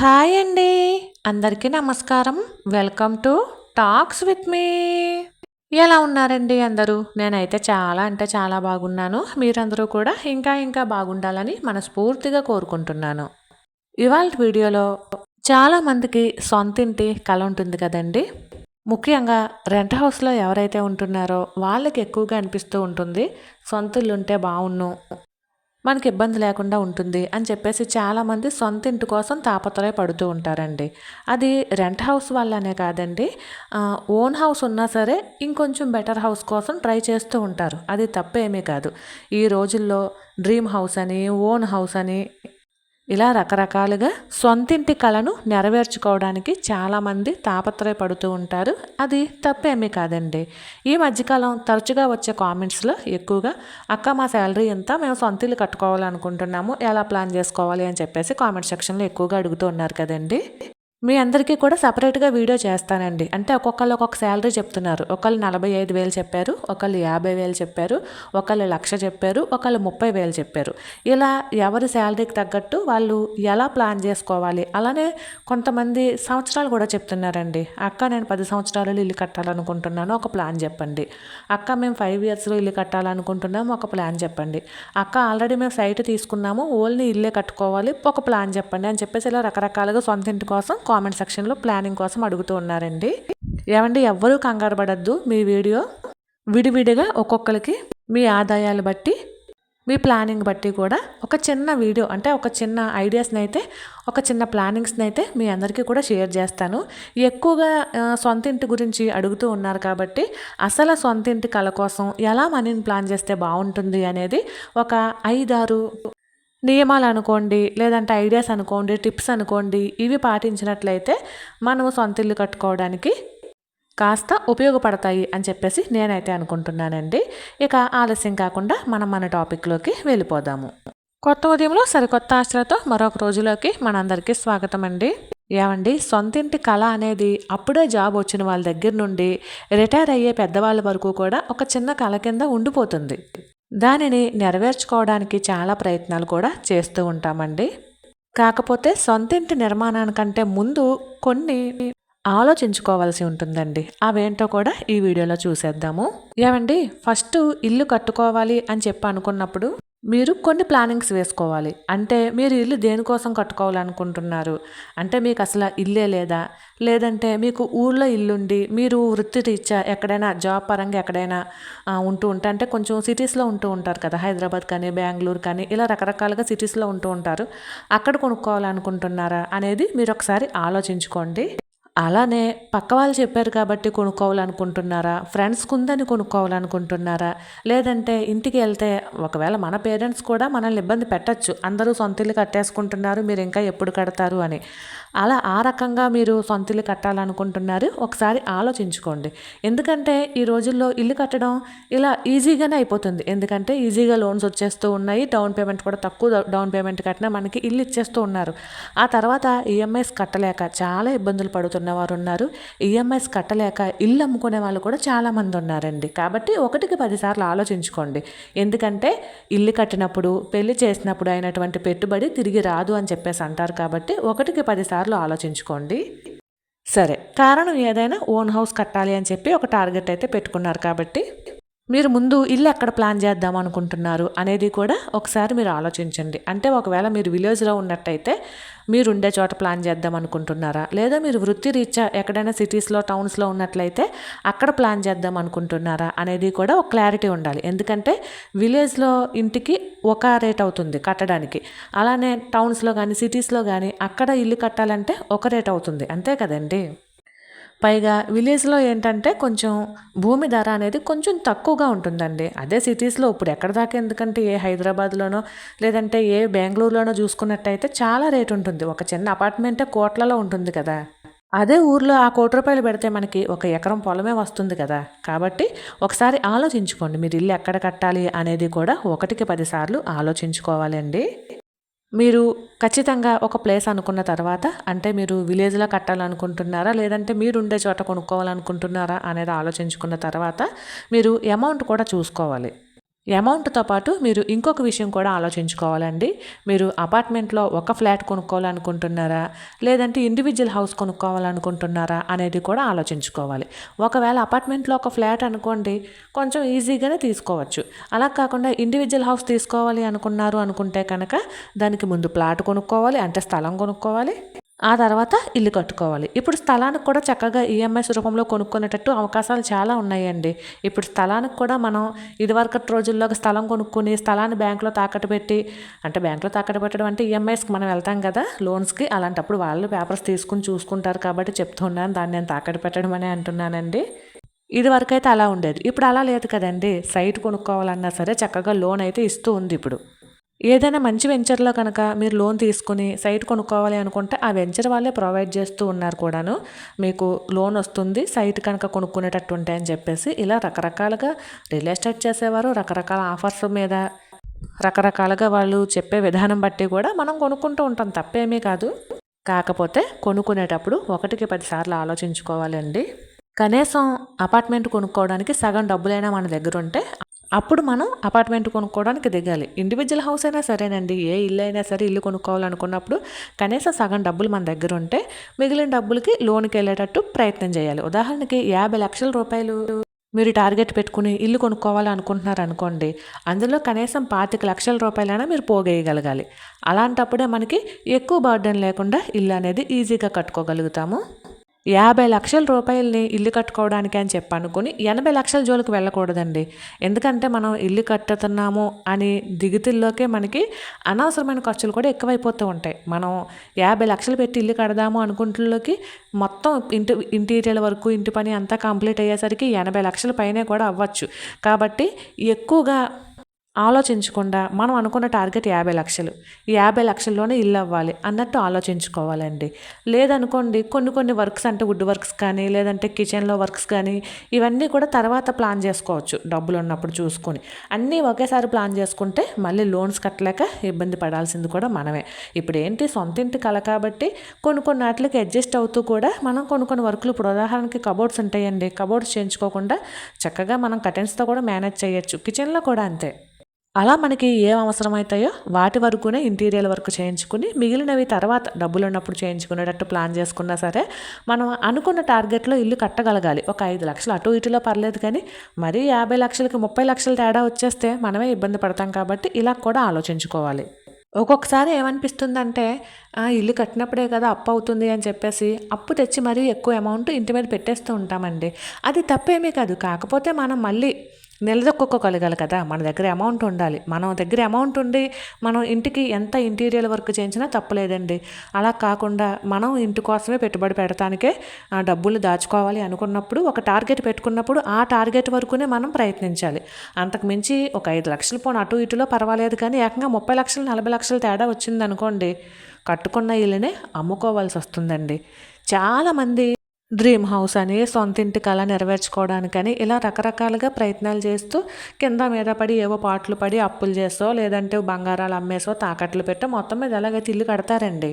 Hi అండి. అందరికీ నమస్కారం. Welcome to talks with me ఎలా ఉన్నారండి అందరూ? నేనైతే చాలా అంటే చాలా బాగున్నాను. మీరందరూ కూడా ఇంకా ఇంకా బాగుండాలని మనస్ఫూర్తిగా కోరుకుంటున్నాను. ఇవాళ వీడియోలో చాలామందికి సొంతింటి కళ ఉంటుంది కదండి. ముఖ్యంగా రెంట్ హౌస్లో ఎవరైతే ఉంటున్నారో వాళ్ళకి ఎక్కువగా అనిపిస్తూ ఉంటుంది. సొంతలు ఉంటే బాగున్ను మనకి ఇబ్బంది లేకుండా ఉంటుంది అని చెప్పేసి చాలామంది సొంత ఇంటి కోసం తాపత్రయపడుతూ ఉంటారండి. అది రెంట్ హౌస్ వల్లనే కాదండి. ఓన్ హౌస్ ఉన్నా సరే ఇంకొంచెం బెటర్ హౌస్ కోసం ట్రై చేస్తూ ఉంటారు. అది తప్పేమీ కాదు. ఈ రోజుల్లో డ్రీమ్ హౌస్ అని ఓన్ హౌస్ అని ఇలా రకరకాలుగా సొంతింటి కళను నెరవేర్చుకోవడానికి చాలామంది తాపత్రయపడుతూ ఉంటారు. అది తప్పేమీ కాదండి. ఈ మధ్యకాలం తరచుగా వచ్చే కామెంట్స్లో ఎక్కువగా అక్క మా శాలరీ ఎంత? మేము సొంత ఇల్లు కట్టుకోవాలనుకుంటున్నాము. ఎలా ప్లాన్ చేసుకోవాలి? అని చెప్పేసి కామెంట్ సెక్షన్లో ఎక్కువగా అడుగుతూ ఉన్నారు కదండి. మీ అందరికీ కూడా సపరేట్గా వీడియో చేస్తానండి. అంటే ఒక్కొక్కళ్ళు ఒక్కొక్క శాలరీ చెప్తున్నారు. ఒకళ్ళు నలభై ఐదు వేలు చెప్పారు ఒకళ్ళు యాభై వేలు చెప్పారు ఒకళ్ళు లక్ష చెప్పారు ఒకళ్ళు ముప్పై వేలు చెప్పారు. ఇలా ఎవరి శాలరీకి తగ్గట్టు వాళ్ళు ఎలా ప్లాన్ చేసుకోవాలి? అలానే కొంతమంది సంవత్సరాలు కూడా చెప్తున్నారండి. అక్క నేను పది సంవత్సరాలు ఇల్లు కట్టాలనుకుంటున్నాను ఒక ప్లాన్ చెప్పండి. అక్క మేము ఫైవ్ ఇయర్స్లో ఇల్లు కట్టాలనుకుంటున్నాము ఒక ప్లాన్ చెప్పండి. అక్క ఆల్రెడీ మేము సైట్ తీసుకున్నాము ఓన్లీ ఇల్లే కట్టుకోవాలి ఒక ప్లాన్ చెప్పండి అని చెప్పేసి ఇలా రకరకాలుగా సొంత ఇంటి కోసం కామెంట్ సెక్షన్లో ప్లానింగ్ కోసం అడుగుతూ ఉన్నారండి. ఏమండి ఎవ్వరూ కంగారు పడద్దు. మీ వీడియో విడివిడిగా ఒక్కొక్కరికి మీ ఆదాయాలు బట్టి మీ ప్లానింగ్ బట్టి కూడా ఒక చిన్న వీడియో అంటే ఒక చిన్న ఐడియాస్ని అయితే ఒక చిన్న ప్లానింగ్స్ని అయితే మీ అందరికీ కూడా షేర్ చేస్తాను. ఎక్కువగా సొంత ఇంటి గురించి అడుగుతూ ఉన్నారు కాబట్టి అసలు సొంత ఇంటి కళ కోసం ఎలా మనీని ప్లాన్ చేస్తే బాగుంటుంది అనేది ఒక ఐదారు నియమాలు అనుకోండి లేదంటే ఐడియాస్ అనుకోండి టిప్స్ అనుకోండి ఇవి పాటించినట్లయితే మనము సొంత ఇల్లు కట్టుకోవడానికి కాస్త ఉపయోగపడతాయి అని చెప్పేసి నేనైతే అనుకుంటున్నానండి. ఇక ఆలస్యం కాకుండా మనం మన టాపిక్లోకి వెళ్ళిపోదాము. కొత్త ఉదయంలో సరికొత్త ఆశలతో మరొక రోజులోకి మనందరికీ స్వాగతం అండి ఏమండి సొంతింటి కళ అనేది అప్పుడే జాబ్ వచ్చిన వాళ్ళ దగ్గర నుండి రిటైర్ అయ్యే పెద్దవాళ్ళ వరకు కూడా ఒక చిన్న కళ కింద ఉండిపోతుంది. దానిని నెరవేర్చుకోవడానికి చాలా ప్రయత్నాలు కూడా చేస్తూ ఉంటామండి. కాకపోతే సొంతింటి నిర్మాణానికంటే ముందు కొన్ని ఆలోచించుకోవాల్సి ఉంటుందండి. అవేంటో కూడా ఈ వీడియోలో చూసేద్దాము. ఏమండి ఫస్ట్ ఇల్లు కట్టుకోవాలి అని చెప్పి అనుకున్నప్పుడు మీరు కొన్ని ప్లానింగ్స్ వేసుకోవాలి. అంటే మీరు ఇల్లు దేనికోసం కట్టుకోవాలనుకుంటున్నారు? అంటే మీకు అసలు ఇల్లే లేదా? లేదంటే మీకు ఊళ్ళో ఇల్లుండి మీరు వృత్తి రీత్యా ఎక్కడైనా జాబ్ పరంగా ఎక్కడైనా ఉంటూ ఉంటే అంటే కొంచెం సిటీస్లో ఉంటూ ఉంటారు కదా హైదరాబాద్ కానీ బెంగళూరు కానీ ఇలా రకరకాలుగా సిటీస్లో ఉంటూ ఉంటారు. అక్కడ కొనుక్కోవాలనుకుంటున్నారా అనేది మీరు ఒకసారి ఆలోచించుకోండి. అలానే పక్క వాళ్ళు చెప్పారు కాబట్టి కొనుక్కోవాలనుకుంటున్నారా? ఫ్రెండ్స్కి ఉందని కొనుక్కోవాలనుకుంటున్నారా? లేదంటే ఇంటికి వెళ్తే ఒకవేళ మన పేరెంట్స్ కూడా మనల్ని ఇబ్బంది పెట్టచ్చు. అందరూ సొంత ఇల్లు కట్టేసుకుంటున్నారు మీరు ఇంకా ఎప్పుడు కడతారు అని. అలా ఆ రకంగా మీరు సొంత ఇల్లు కట్టాలనుకుంటున్నారు ఒకసారి ఆలోచించుకోండి. ఎందుకంటే ఈ రోజుల్లో ఇల్లు కట్టడం ఇలా ఈజీగానే అయిపోతుంది. ఎందుకంటే ఈజీగా లోన్స్ వచ్చేస్తూ ఉన్నాయి డౌన్ పేమెంట్ కూడా తక్కువ డౌన్ పేమెంట్ కట్టినా మనకి ఇల్లు ఇచ్చేస్తూ ఉన్నారు. ఆ తర్వాత ఈఎంఐస్ కట్టలేక చాలా ఇబ్బందులు పడుతున్నారు. వారు ఉన్నారు ఈఎంఐస్ కట్టలేక ఇల్లు అమ్ముకునే వాళ్ళు కూడా చాలామంది ఉన్నారండి. కాబట్టి ఒకటికి పదిసార్లు ఆలోచించుకోండి. ఎందుకంటే ఇల్లు కట్టినప్పుడు పెళ్ళి చేసినప్పుడు అయినటువంటి పెట్టుబడి తిరిగి రాదు అని చెప్పేసి అంటారు కాబట్టి ఒకటికి పదిసార్లు ఆలోచించుకోండి. సరే కారణం ఏదైనా ఓన్ హౌస్ కట్టాలి అని చెప్పి ఒక టార్గెట్ అయితే పెట్టుకున్నారు కాబట్టి. మీరు ముందు ఇల్లు ఎక్కడ ప్లాన్ చేద్దాం అనుకుంటున్నారు అనేది కూడా ఒకసారి మీరు ఆలోచించండి. అంటే ఒకవేళ మీరు విలేజ్లో ఉన్నట్టయితే మీరు ఉండే చోట ప్లాన్ చేద్దాం అనుకుంటున్నారా? లేదా మీరు వృత్తి రీత్యా ఎక్కడైనా సిటీస్లో టౌన్స్లో ఉన్నట్లయితే అక్కడ ప్లాన్ చేద్దాం అనుకుంటున్నారా అనేది కూడా ఒక క్లారిటీ ఉండాలి. ఎందుకంటే విలేజ్లో ఇంటికి ఒక రేట్ అవుతుంది కట్టడానికి. అలానే టౌన్స్లో కానీ సిటీస్లో కానీ అక్కడ ఇల్లు కట్టాలంటే ఒక రేట్ అవుతుంది. అంతే కదండి? పైగా విలేజ్లో ఏంటంటే కొంచెం భూమి ధర అనేది కొంచెం తక్కువగా ఉంటుందండి. అదే సిటీస్లో ఇప్పుడు ఎక్కడ దాకా ఎందుకంటే ఏ హైదరాబాద్లోనో లేదంటే ఏ బెంగళూరులోనో చూసుకున్నట్టయితే చాలా రేటు ఉంటుంది. ఒక చిన్న అపార్ట్మెంటే కోట్లలో ఉంటుంది కదా. అదే ఊర్లో ఆ కోటి రూపాయలు పెడితే మనకి ఒక ఎకరం పొలమే వస్తుంది కదా. కాబట్టి ఒకసారి ఆలోచించుకోండి. మీరు ఇల్లు ఎక్కడ కట్టాలి అనేది కూడా ఒకటికి పదిసార్లు ఆలోచించుకోవాలండి. మీరు ఖచ్చితంగా ఒక ప్లేస్ అనుకున్న తర్వాత అంటే మీరు విలేజ్లో కట్టాలనుకుంటున్నారా లేదంటే మీరు ఉండే చోట కొనుక్కోవాలనుకుంటున్నారా అనేది ఆలోచించుకున్న తర్వాత మీరు అమౌంట్ కూడా చూసుకోవాలి. అమౌంట్తో పాటు మీరు ఇంకొక విషయం కూడా ఆలోచించుకోవాలండి. మీరు అపార్ట్మెంట్లో ఒక ఫ్లాట్ కొనుక్కోవాలనుకుంటున్నారా? లేదంటే ఇండివిజువల్ హౌస్ కొనుక్కోవాలనుకుంటున్నారా? అనేది కూడా ఆలోచించుకోవాలి. ఒకవేళ అపార్ట్మెంట్లో ఒక ఫ్లాట్ అనుకోండి కొంచెం ఈజీగానే తీసుకోవచ్చు. అలా కాకుండా ఇండివిజువల్ హౌస్ తీసుకోవాలి అనుకున్నారు అనుకుంటే కనుక దానికి ముందు ప్లాట్ కొనుక్కోవాలి అంటే స్థలం కొనుక్కోవాలి. ఆ తర్వాత ఇల్లు కట్టుకోవాలి. ఇప్పుడు స్థలానికి కూడా చక్కగా ఈఎంఐస్ రూపంలో కొనుక్కునేటట్టు అవకాశాలు చాలా ఉన్నాయండి. ఇప్పుడు స్థలానికి కూడా మనం ఇదివరకటి రోజుల్లో స్థలం కొనుక్కుని స్థలాన్ని బ్యాంకులో తాకట్టు పెట్టి అంటే బ్యాంకులో తాకట్టు పెట్టడం అంటే ఈఎంఐస్కి మనం వెళ్తాం కదా లోన్స్కి అలాంటప్పుడు వాళ్ళు పేపర్స్ తీసుకుని చూసుకుంటారు కాబట్టి చెప్తున్నాను దాన్ని నేను తాకట్టు పెట్టడం అనే అంటున్నానండి. ఇది వరకు అయితే అలా ఉండేది. ఇప్పుడు అలా లేదు కదండి. సైట్ కొనుక్కోవాలన్నా సరే చక్కగా లోన్ అయితే ఇస్తూ ఉంది ఇప్పుడు. ఏదైనా మంచి వెంచర్లో కనుక మీరు లోన్ తీసుకుని సైట్ కొనుక్కోవాలి అనుకుంటే ఆ వెంచర్ వాళ్ళే ప్రొవైడ్ చేస్తూ ఉన్నారు కూడాను. మీకు లోన్ వస్తుంది సైట్ కనుక కొనుక్కునేటట్టు ఉంటాయని చెప్పేసి ఇలా రకరకాలుగా రియల్ ఎస్టేట్ చేసేవారు రకరకాల ఆఫర్స్ మీద రకరకాలుగా వాళ్ళు చెప్పే విధానం బట్టి కూడా మనం కొనుక్కుంటూ ఉంటాం తప్పేమీ కాదు. కాకపోతే కొనుక్కునేటప్పుడు ఒకటికి పదిసార్లు ఆలోచించుకోవాలండి. కనీసం అపార్ట్మెంట్ కొనుక్కోవడానికి సగం డబ్బులైనా మన దగ్గర ఉంటే అప్పుడు మనం అపార్ట్మెంట్ కొనుక్కోవడానికి దిగాలి. ఇండివిజువల్ హౌస్ అయినా సరేనండి ఏ ఇల్లు అయినా సరే ఇల్లు కొనుక్కోవాలనుకున్నప్పుడు కనీసం సగం డబ్బులు మన దగ్గర ఉంటే మిగిలిన డబ్బులకి లోన్కి వెళ్ళేటట్టు ప్రయత్నం చేయాలి. ఉదాహరణకి యాభై లక్షల రూపాయలు మీరు టార్గెట్ పెట్టుకుని ఇల్లు కొనుక్కోవాలనుకుంటున్నారు అనుకోండి అందులో కనీసం పాతిక లక్షల రూపాయలైనా మీరు పోగేయగలగాలి. అలాంటప్పుడే మనకి ఎక్కువ బర్డెన్ లేకుండా ఇల్లు అనేది ఈజీగా కట్టుకోగలుగుతాము. యాభై లక్షల రూపాయలని ఇల్లు కట్టుకోవడానికి అని చెప్పి అనుకుని ఎనభై లక్షల జోలికి వెళ్ళకూడదండి. ఎందుకంటే మనం ఇల్లు కట్టుతున్నాము అని దిగుతుల్లోకే మనకి అనవసరమైన ఖర్చులు కూడా ఎక్కువైపోతూ ఉంటాయి. మనం యాభై లక్షలు పెట్టి ఇల్లు కడదాము అనుకుంటుల్లోకి మొత్తం ఇంటి ఇంటీరియర్ వరకు ఇంటి పని అంతా కంప్లీట్ అయ్యేసరికి ఎనభై లక్షల పైనే కూడా అవ్వచ్చు. కాబట్టి ఎక్కువగా ఆలోచించకుండా మనం అనుకున్న టార్గెట్ యాభై లక్షలు. ఈ యాభై లక్షల్లోనే ఇల్లు అవ్వాలి అన్నట్టు ఆలోచించుకోవాలండి. లేదనుకోండి కొన్ని కొన్ని వర్క్స్ అంటే వుడ్ వర్క్స్ కానీ లేదంటే కిచెన్లో వర్క్స్ కానీ ఇవన్నీ కూడా తర్వాత ప్లాన్ చేసుకోవచ్చు డబ్బులు ఉన్నప్పుడు చూసుకొని. అన్నీ ఒకేసారి ప్లాన్ చేసుకుంటే మళ్ళీ లోన్స్ కట్టలేక ఇబ్బంది పడాల్సింది కూడా మనమే. ఇప్పుడు ఏంటి సొంత ఇంటి కల కాబట్టి కొన్ని కొన్ని వాటికి అడ్జస్ట్ అవుతూ కూడా మనం కొన్ని కొన్ని వర్కులు ఇప్పుడు ఉదాహరణకి కబోర్డ్స్ ఉంటాయండి. కబోర్డ్స్ చేయించుకోకుండా చక్కగా మనం కటెన్స్తో కూడా మేనేజ్ చేయొచ్చు. కిచెన్లో కూడా అంతే. అలా మనకి ఏం అవసరమవుతాయో వాటి వరకునే ఇంటీరియర్ వర్క్ చేయించుకుని మిగిలినవి తర్వాత డబ్బులు ఉన్నప్పుడు చేయించుకునేటట్టు ప్లాన్ చేసుకున్నా సరే మనం అనుకున్న టార్గెట్లో ఇల్లు కట్టగలగాలి. ఒక ఐదు లక్షలు అటు ఇటులో పర్లేదు కానీ మరీ యాభై లక్షలకి ముప్పై లక్షల తేడా వచ్చేస్తే మనమే ఇబ్బంది పడతాం కాబట్టి ఇలా కూడా ఆలోచించుకోవాలి. ఒక్కొక్కసారి ఏమనిపిస్తుందంటే ఇల్లు కట్టినప్పుడే కదా అప్పు అవుతుంది అని చెప్పేసి అప్పు తెచ్చి మరీ ఎక్కువ అమౌంట్ ఇంటి మీద పెట్టేస్తూ ఉంటామండి. అది తప్పేమీ కాదు. కాకపోతే మనం మళ్ళీ నిలదొక్కుకోగలగాలి కదా? మన దగ్గర అమౌంట్ ఉండాలి. మన దగ్గర అమౌంట్ ఉండి మనం ఇంటికి ఎంత ఇంటీరియర్ వర్క్ చేయించినా తప్పలేదండి. అలా కాకుండా మనం ఇంటి కోసమే పెట్టుబడి పెడతానికే డబ్బులు దాచుకోవాలి అనుకున్నప్పుడు ఒక టార్గెట్ పెట్టుకున్నప్పుడు ఆ టార్గెట్ వరకునే మనం ప్రయత్నించాలి. అంతకు మించి ఒక ఐదు లక్షలు పోను అటు ఇటులో పర్వాలేదు కానీ ఏకంగా ముప్పై లక్షలు నలభై లక్షలు తేడా వచ్చింది అనుకోండి కట్టుకున్న ఇల్లునే అమ్ముకోవాల్సి వస్తుందండి చాలామంది డ్రీమ్ హౌస్ అని సొంత ఇంటి కళ నెరవేర్చుకోవడానికని ఇలా రకరకాలుగా ప్రయత్నాలు చేస్తూ కింద మీద పడి ఏవో పాటలు పడి అప్పులు చేసో లేదంటే బంగారాలు అమ్మేసో తాకట్లు పెట్టో మొత్తం మీద ఎలాగైతే ఇల్లు కడతారండి.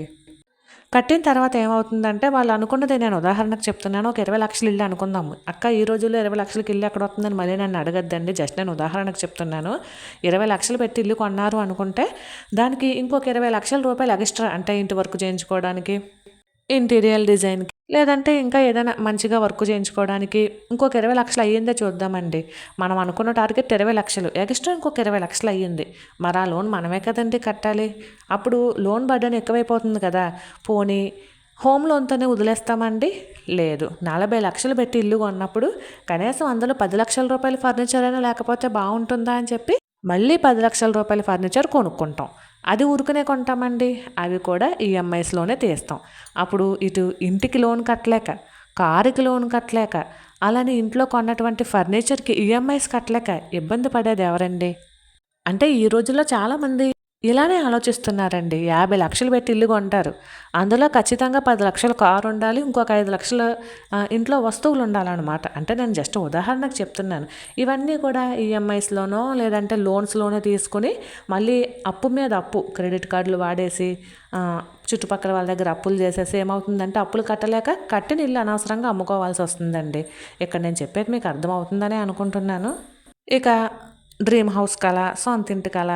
కట్టిన తర్వాత ఏమవుతుందంటే వాళ్ళు అనుకున్నది నేను ఉదాహరణకు చెప్తున్నాను ఒక ఇరవై లక్షలు ఇల్లు అనుకుందాము. అక్క ఈ రోజుల్లో ఇరవై లక్షలకి ఇల్లు ఎక్కడ వస్తుందని మళ్ళీ నన్ను అడగద్దండి జస్ట్ నేను ఉదాహరణకు చెప్తున్నాను. ఇరవై లక్షలు పెట్టి ఇల్లు కొన్నారు అనుకుంటే దానికి ఇంకొక ఇరవై లక్షల రూపాయలు ఎక్స్ట్రా అంటే ఇంటి వర్క్ చేయించుకోవడానికి ఇంటీరియర్ డిజైన్కి లేదంటే ఇంకా ఏదైనా మంచిగా వర్క్ చేయించుకోవడానికి ఇంకొక ఇరవై లక్షలు అయ్యిందే చూద్దామండి. మనం అనుకున్న టార్గెట్ ఇరవై లక్షలు. ఎక్స్ట్రా ఇంకొక ఇరవై లక్షలు అయ్యింది. మరి ఆ లోన్ మనమే కదండి కట్టాలి. అప్పుడు లోన్ బర్డన్ ఎక్కువైపోతుంది కదా. పోనీ హోమ్ లోన్తోనే వదిలేస్తామండి? లేదు. నలభై లక్షలు పెట్టి ఇల్లు కొన్నప్పుడు కనీసం అందులో పది లక్షల రూపాయల ఫర్నిచర్ అయినా లేకపోతే బాగుంటుందా అని చెప్పి మళ్ళీ పది లక్షల రూపాయల ఫర్నిచర్ కొనుక్కుంటాం. అది ఊరుకునే కొంటామండి. అవి కూడా ఈఎంఐస్లోనే తీస్తాం. అప్పుడు ఇటు ఇంటికి లోన్ కట్టలేక కారుకి లోన్ కట్టలేక అలానే ఇంట్లో కొన్నటువంటి ఫర్నిచర్కి ఈఎంఐస్ కట్టలేక ఇబ్బంది పడేది ఎవరండి? అంటే ఈ రోజుల్లో చాలామంది ఇలానే ఆలోచిస్తున్నారండి. యాభై లక్షలు పెట్టి ఇల్లు కొంటారు. అందులో ఖచ్చితంగా పది లక్షల కారు ఉండాలి ఇంకొక ఐదు లక్షల ఇంట్లో వస్తువులు ఉండాలన్నమాట. అంటే నేను జస్ట్ ఉదాహరణకు చెప్తున్నాను. ఇవన్నీ కూడా ఈఎంఐస్లోనో లేదంటే లోన్స్లోనో తీసుకుని మళ్ళీ అప్పు మీద అప్పు క్రెడిట్ కార్డులు వాడేసి చుట్టుపక్కల వాళ్ళ దగ్గర అప్పులు చేసేసి ఏమవుతుందంటే అప్పులు కట్టలేక కట్టిన ఇల్లు అనవసరంగా అమ్ముకోవాల్సి వస్తుందండి. ఇక్కడ నేను చెప్పేది మీకు అర్థమవుతుందనే అనుకుంటున్నాను. ఇక డ్రీమ్ హౌస్ కళ సొంత ఇంటి కళ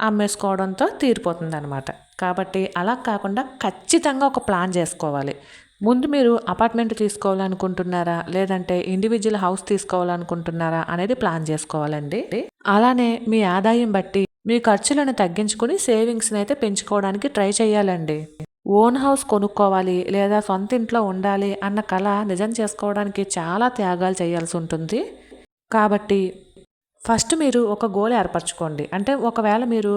అమ్మేసుకోవడంతో తీరిపోతుంది అనమాట కాబట్టి అలా కాకుండా ఖచ్చితంగా ఒక ప్లాన్ చేసుకోవాలి. ముందు మీరు అపార్ట్మెంట్ తీసుకోవాలనుకుంటున్నారా? లేదంటే ఇండివిజువల్ హౌస్ తీసుకోవాలనుకుంటున్నారా? అనేది ప్లాన్ చేసుకోవాలండి. అలానే మీ ఆదాయం బట్టి మీ ఖర్చులను తగ్గించుకుని సేవింగ్స్ని అయితే పెంచుకోవడానికి ట్రై చేయాలండి. ఓన్ హౌస్ కొనుక్కోవాలి లేదా సొంత ఇంట్లో ఉండాలి అన్న కళ నిజం చేసుకోవడానికి చాలా త్యాగాలు చేయాల్సి ఉంటుంది. కాబట్టి ఫస్ట్ మీరు ఒక గోల్ ఏర్పరచుకోండి. అంటే ఒకవేళ మీరు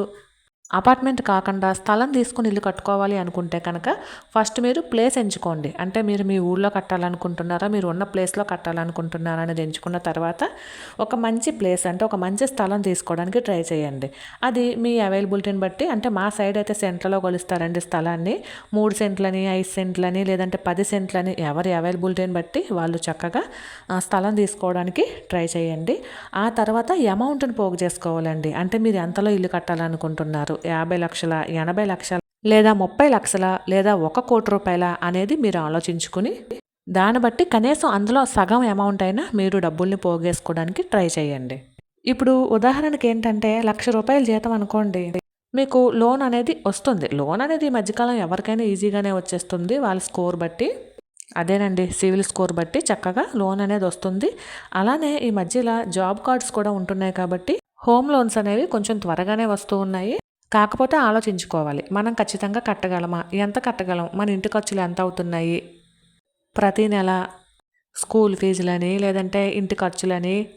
అపార్ట్మెంట్ కాకుండా స్థలం తీసుకుని ఇల్లు కట్టుకోవాలి అనుకుంటే కనుక ఫస్ట్ మీరు ప్లేస్ ఎంచుకోండి. అంటే మీరు మీ ఊళ్ళో కట్టాలనుకుంటున్నారా మీరు ఉన్న ప్లేస్లో కట్టాలనుకుంటున్నారా అనేది ఎంచుకున్న తర్వాత ఒక మంచి ప్లేస్ అంటే ఒక మంచి స్థలం తీసుకోవడానికి ట్రై చేయండి. అది మీ అవైలబిలిటీని బట్టి అంటే మా సైడ్ అయితే సెంట్లలో కొలుస్తారండి స్థలాన్ని. మూడు సెంట్లని ఐదు సెంట్లని లేదంటే పది సెంట్లని ఎవరి అవైలబిలిటీని బట్టి వాళ్ళు చక్కగా స్థలం తీసుకోవడానికి ట్రై చేయండి. ఆ తర్వాత అమౌంట్ని పోగు చేసుకోవాలండి. అంటే మీరు ఎంతలో ఇల్లు కట్టాలనుకుంటున్నారు యాభై లక్షల ఎనభై లక్షల లేదా ముప్పై లక్షల లేదా ఒక కోటి రూపాయల అనేది మీరు ఆలోచించుకుని దాన్ని బట్టి కనీసం అందులో సగం అమౌంట్ అయినా మీరు డబ్బుల్ని పోగేసుకోవడానికి ట్రై చేయండి. ఇప్పుడు ఉదాహరణకి ఏంటంటే లక్ష రూపాయల జీతం అనుకోండి. మీకు లోన్ అనేది వస్తుంది. లోన్ అనేది ఈ మధ్యకాలం ఎవరికైనా ఈజీగానే వచ్చేస్తుంది. వాళ్ళ స్కోర్ బట్టి అదేనండి సివిల్ స్కోర్ బట్టి చక్కగా లోన్ అనేది వస్తుంది. అలానే ఈ మధ్యలో జాబ్ కార్డ్స్ కూడా ఉంటున్నాయి కాబట్టి హోమ్ లోన్స్ అనేవి కొంచెం త్వరగానే వస్తూ ఉన్నాయి. కాకపోతే ఆలోచించుకోవాలి. మనం ఖచ్చితంగా కట్టగలమా? ఎంత కట్టగలం? మన ఇంటి ఖర్చులు ఎంత అవుతున్నాయి? ప్రతీ నెల స్కూల్ ఫీజులని లేదంటే ఇంటి ఖర్చులని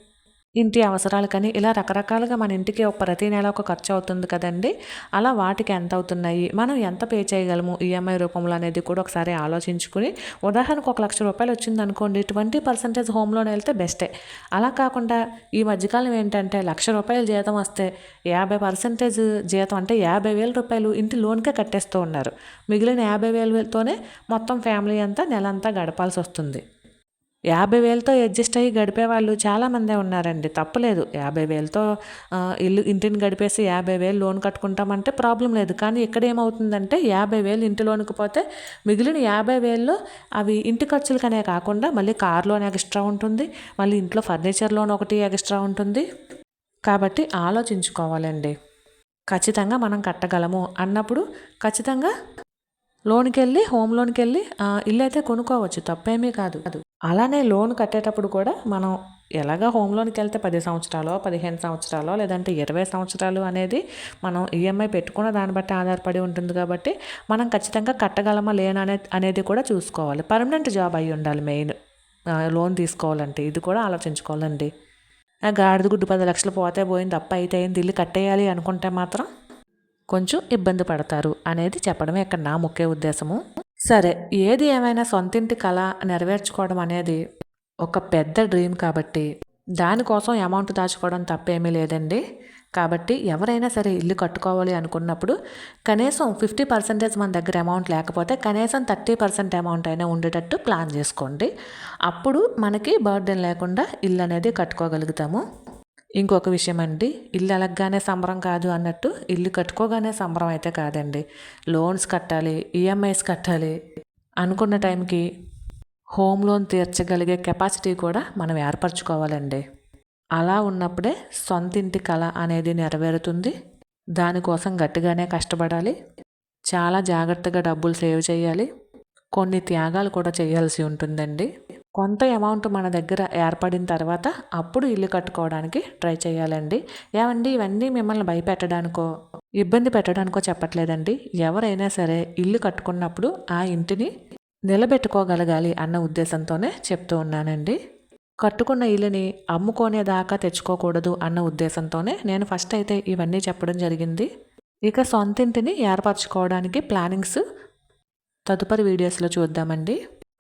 ఇంటి అవసరాలకని ఇలా రకరకాలుగా మన ఇంటికి ఒక ప్రతి నెల ఒక ఖర్చు అవుతుంది కదండి. అలా వాటికి ఎంత అవుతున్నాయి? మనం ఎంత పే చేయగలము? ఈఎంఐ రూపంలో అనేది కూడా ఒకసారి ఆలోచించుకుని ఉదాహరణకు ఒక లక్ష రూపాయలు వచ్చింది అనుకోండి ట్వంటీ పర్సెంటేజ్ హోమ్ లోన్ వెళ్తే బెస్టే. అలా కాకుండా ఈ మధ్యకాలం ఏంటంటే లక్ష రూపాయలు జీతం వస్తే యాభై పర్సెంటేజ్ జీతం అంటే యాభై వేల రూపాయలు ఇంటి లోన్కే కట్టేస్తూ ఉన్నారు. మిగిలిన యాభై వేలతోనే మొత్తం ఫ్యామిలీ అంతా నెలంతా గడపాల్సి వస్తుంది. యాభై వేలతో అడ్జస్ట్ అయ్యి గడిపే వాళ్ళు చాలామందే ఉన్నారండి. తప్పలేదు. యాభై వేలతో ఇల్లు ఇంటిని గడిపేసి యాభై వేలు లోన్ కట్టుకుంటామంటే ప్రాబ్లం లేదు. కానీ ఇక్కడ ఏమవుతుందంటే యాభై వేలు ఇంటి లోన్కి పోతే మిగిలిన యాభై వేల్లో అవి ఇంటి ఖర్చులకనే కాకుండా మళ్ళీ కార్ లోన్ ఎక్స్ట్రా ఉంటుంది. మళ్ళీ ఇంట్లో ఫర్నిచర్ లోన్ ఒకటి ఎక్స్ట్రా ఉంటుంది. కాబట్టి ఆలోచించుకోవాలండి. ఖచ్చితంగా మనం కట్టగలము అన్నప్పుడు ఖచ్చితంగా లోన్కి వెళ్ళి హోమ్ లోన్కి వెళ్ళి ఇల్లు అయితే కొనుక్కోవచ్చు. తప్పేమీ కాదు. అది అలానే లోన్ కట్టేటప్పుడు కూడా మనం ఎలాగ హోమ్ లోన్కి వెళ్తే పది సంవత్సరాలు పదిహేను సంవత్సరాలు లేదంటే ఇరవై సంవత్సరాలు అనేది మనం ఈఎంఐ పెట్టుకున్న దాన్ని బట్టి ఆధారపడి ఉంటుంది కాబట్టి మనం ఖచ్చితంగా కట్టగలమా లేననే అనేది కూడా చూసుకోవాలి. పర్మనెంట్ జాబ్ అయి ఉండాలి మెయిన్ లోన్ తీసుకోవాలంటే. ఇది కూడా ఆలోచించుకోవాలండి. గాడిద గుడ్డు పది లక్షలు పోతే పోయింది అప్ప అయితే అయింది ఇల్లు కట్టేయాలి అనుకుంటే మాత్రం కొంచెం ఇబ్బంది పడతారు అనేది చెప్పడమే ఇక్కడ నా ముఖ్య ఉద్దేశము. సరే ఏది ఏమైనా సొంతింటి కళ నెరవేర్చుకోవడం అనేది ఒక పెద్ద డ్రీమ్ కాబట్టి దానికోసం అమౌంట్ దాచుకోవడం తప్పేమీ లేదండి. కాబట్టి ఎవరైనా సరే ఇల్లు కట్టుకోవాలి అనుకున్నప్పుడు కనీసం ఫిఫ్టీ పర్సెంటేజ్ మన దగ్గర అమౌంట్ లేకపోతే కనీసం థర్టీ పర్సెంట్ అమౌంట్ అయినా ఉండేటట్టు ప్లాన్ చేసుకోండి. అప్పుడు మనకి బర్డెన్ లేకుండా ఇల్లు అనేది కట్టుకోగలుగుతాము. ఇంకొక విషయం అండి ఇల్లు అలగ్గానే సంబరం కాదు అన్నట్టు ఇల్లు కట్టుకోగానే సంబరం అయితే కాదండి. లోన్స్ కట్టాలి ఈఎంఐస్ కట్టాలి అనుకున్న టైంకి హోమ్ లోన్ తీర్చగలిగే కెపాసిటీ కూడా మనం ఏర్పరచుకోవాలండి. అలా ఉన్నప్పుడే సొంత ఇంటి కళ అనేది నెరవేరుతుంది. దానికోసం గట్టిగానే కష్టపడాలి. చాలా జాగ్రత్తగా డబ్బులు సేవ్ చేయాలి. కొన్ని త్యాగాలు కూడా చేయాల్సి ఉంటుందండి. కొంత అమౌంట్ మన దగ్గర ఏర్పడిన తర్వాత అప్పుడు ఇల్లు కట్టుకోవడానికి ట్రై చేయాలండి. ఏమండి ఇవన్నీ మిమ్మల్ని భయపెట్టడానికో ఇబ్బంది పెట్టడానికో చెప్పట్లేదండి. ఎవరైనా సరే ఇల్లు కట్టుకున్నప్పుడు ఆ ఇంటిని నిలబెట్టుకోగలగాలి అన్న ఉద్దేశంతోనే చెప్తూ ఉన్నానండి. కట్టుకున్న ఇల్లుని అమ్ముకునేదాకా తెచ్చుకోకూడదు అన్న ఉద్దేశంతోనే నేను ఫస్ట్ అయితే ఇవన్నీ చెప్పడం జరిగింది. ఇక సొంతింటిని ఏర్పరచుకోవడానికి ప్లానింగ్స్ తదుపరి వీడియోస్లో చూద్దామండి.